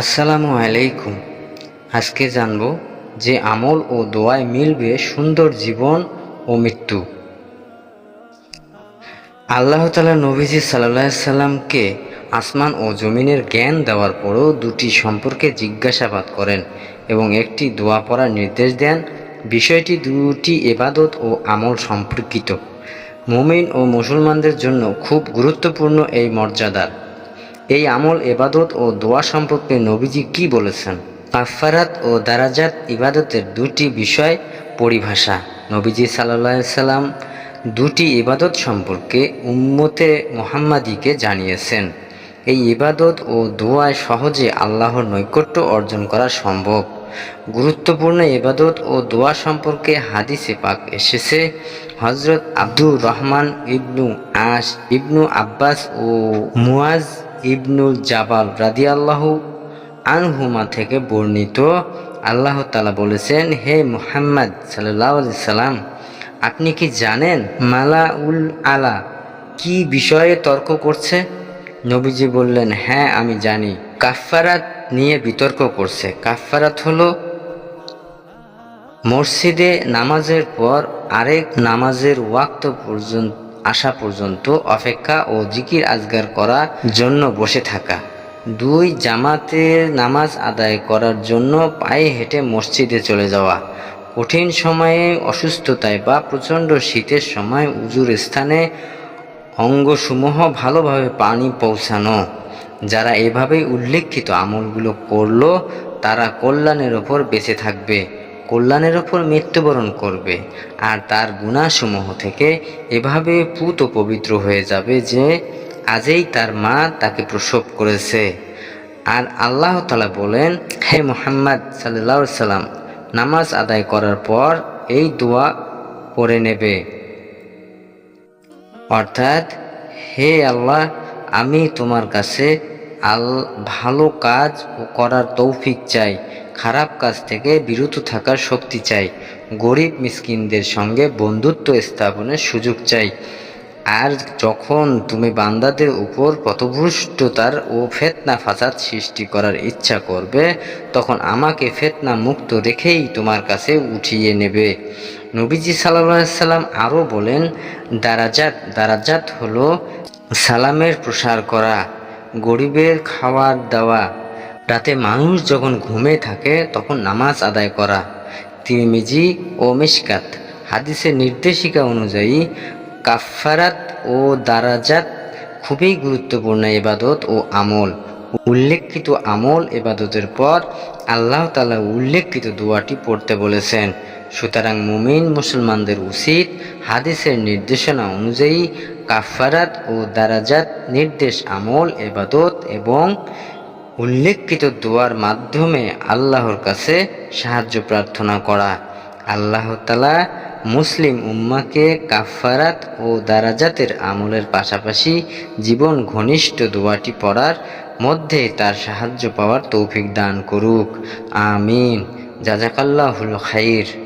আসসালামু আলাইকুম। আজকে জানব যে আমল ও দোয়ায় মিলবে সুন্দর জীবন ও মৃত্যু। আল্লাহ তালা নবীজি সাল্লাহ সাল্লামকে আসমান ও জমিনের জ্ঞান দেওয়ার পরও দুটি সম্পর্কে জিজ্ঞাসাবাদ করেন এবং একটি দোয়া পড়ার নির্দেশ দেন, বিষয়টি দুটি এবাদত ও আমল সম্পর্কিত। মুমিন ও মুসলমানদের জন্য খুব গুরুত্বপূর্ণ এই মর্যাদার। এই আমল এবাদত ও দোয়া সম্পর্কে নবীজি কি বলেছেন? কাফারাত ও দারাজাত ইবাদতের দুটি বিষয় পরিভাষা। নবীজি সাল্লাহ সাল্লাম দুটি ইবাদত সম্পর্কে উম্মতে মোহাম্মাদিকে জানিয়েছেন। এই ইবাদত ও দোয়ায় সহজে আল্লাহর নৈকট্য অর্জন করা সম্ভব। গুরুত্বপূর্ণ ইবাদত ও দোয়া সম্পর্কে হাদিসে পাক এসেছে হজরত আব্দুর রহমান ইবনু আশ ইবনু আব্বাস ও মুয়াজ ইবনুল জাবাল রাদিয়াল্লাহু আনহুমা থেকে বর্ণিত, আল্লাহ তালা বলেছেন, হে মুহাম্মদ সাল্লাহ সাল্লাম, আপনি কি জানেন মালা উল আলা কি বিষয়ে তর্ক করছে? নবীজি বললেন হ্যাঁ আমি জানি। কাফফারাত নিয়ে বিতর্ক করছে। কাফফারাত হলো মসজিদে নামাজের পর আরেক নামাজের ওয়াক্ত পর্যন্ত আসা পর্যন্ত অপেক্ষা ও জিকির আজগার করার জন্য বসে থাকা। দুই জামাতের নামাজ আদায় করার জন্য পায়ে হেঁটে মসজিদে চলে যাওয়া। কঠিন সময়ে, অসুস্থতায় বা প্রচণ্ড শীতের সময় উজুর স্থানে অঙ্গসমূহ ভালোভাবে পানি পৌঁছানো। যারা এভাবে উল্লেখিত আমলগুলো করল, তারা কল্যাণের ওপর বেঁচে থাকবে। কল্যাণের ওপর মৃত্যুবরণ করবে, আর তার গুণাসমূহ থেকে এভাবে পুত পবিত্র হয়ে যাবে যে আজই তার মা তাকে প্রসব করেছে। আর আল্লাহ তালা বলেন, হে মোহাম্মদ সাল্লা সাল্লাম, নামাজ আদায় করার পর এই দোয়া পড়ে নেবে। অর্থাৎ, হে আল্লাহ, আমি তোমার কাছে আল, ভালো কাজ করার তৌফিক চাই। খারাপ কাজ থেকে বিরত থাকার শক্তি চাই। গরিব মিসকিনদের সঙ্গে বন্ধুত্ব স্থাপনের সুযোগ চাই। আর যখন তুমি বান্দাদের উপর পথভ্রষ্টতার ও ফেতনা ফাসাদ সৃষ্টি করার ইচ্ছা করবে, তখন আমাকে ফেতনা মুক্ত রেখেই তোমার কাছে উঠিয়ে নেবে। নবীজি সাল্লাহ সাল্লাম আরও বলেন, দারাজাত দারাজাত হলো সালামের প্রসার করা, গরিবের খাওয়ার দেওয়া রাতে মানুষ যখন ঘুমে থাকে, তখন নামাজ আদায় করা। তিরমিজি ও মিশকাত হাদিসের নির্দেশিকা অনুযায়ী কাফারাত ও দারাজাত খুবই গুরুত্বপূর্ণ এবাদত ও আমল। উল্লেখিত আমল এবাদতের পর আল্লাহ তালা উল্লেখিত দোয়াটি পড়তে বলেছেন। সুতরাং মুমিন মুসলমানদের উচিত হাদিসের নির্দেশনা অনুযায়ী কাফারাত ও দারাজাত নির্দেশ আমল এবাদত এবং উল্লেখিত দোয়ার মাধ্যমে আল্লাহর কাছে সাহায্য প্রার্থনা করা। আল্লাহ তালা মুসলিম উম্মাকে কাফারাত ও দারাজাতের আমলের পাশাপাশি জীবন ঘনিষ্ঠ দোয়াটি পড়ার মধ্যে তার সাহায্য পাওয়ার তৌফিক দান করুক। আমিন। জাজাকাল্লাহুল খাইর।